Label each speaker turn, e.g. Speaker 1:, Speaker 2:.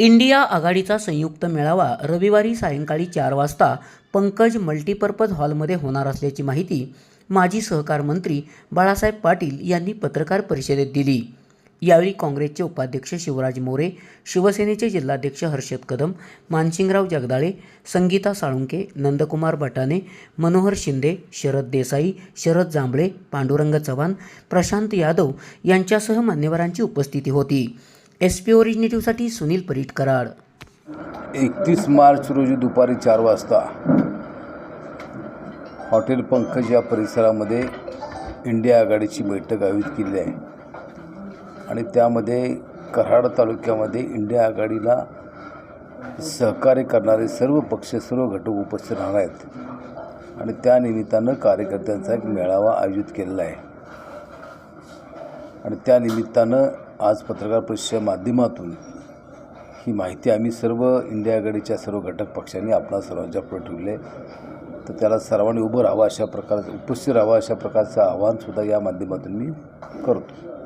Speaker 1: India आघाडीचा संयुक्त मेळावा रविवारी सायंकाळी चार वाजता पंकज मल्टीपर्पज हॉलमध्ये होणार असल्याची माहिती माजी सहकार मंत्री बाळासाहेब पाटील यांनी पत्रकार परिषदेत दिली. यावेळी काँग्रेसचे उपाध्यक्ष शिवराज मोरे शिवसेनेचे जिल्हाध्यक्ष हर्षद कदम मानसिंगराव जगदाळे संगीता साळुंके नंदकुमार भटाने मनोहर शिंदे शरद देसाई शरद जांभळे पांडुरंग चव्हाण प्रशांत यादव यांच्यासह मान्यवरांची उपस्थिती होती. एस पी ओरिजिनेटिव्हसाठी सुनील परीट कराड.
Speaker 2: एकतीस मार्च रोजी दुपारी चार वाजता हॉटेल पंकज या परिसरामध्ये इंडिया आघाडीची बैठक आयोजित केली आहे. आणि त्यामध्ये कराड तालुक्यामध्ये इंडिया आघाडीला सहकार्य करणारे सर्व पक्ष सर्व घटक उपस्थित राहणार आहेत. आणि त्या निमित्तानं कार्यकर्त्यांचा एक मेळावा आयोजित केलेला आहे. आणि त्या निमित्तानं आज पत्रकार परिषदेच्या माध्यमातून ही माहिती आम्ही सर्व इंडिया आघाडीच्या सर्व घटक पक्षांनी आपणा सर्वांच्या पुढे ठेवले तर त्याला सर्वांनी उभं राहावं अशा प्रकारचं उपस्थित राहावं अशा प्रकारचं आव्हानसुद्धा या माध्यमातून मी करतो.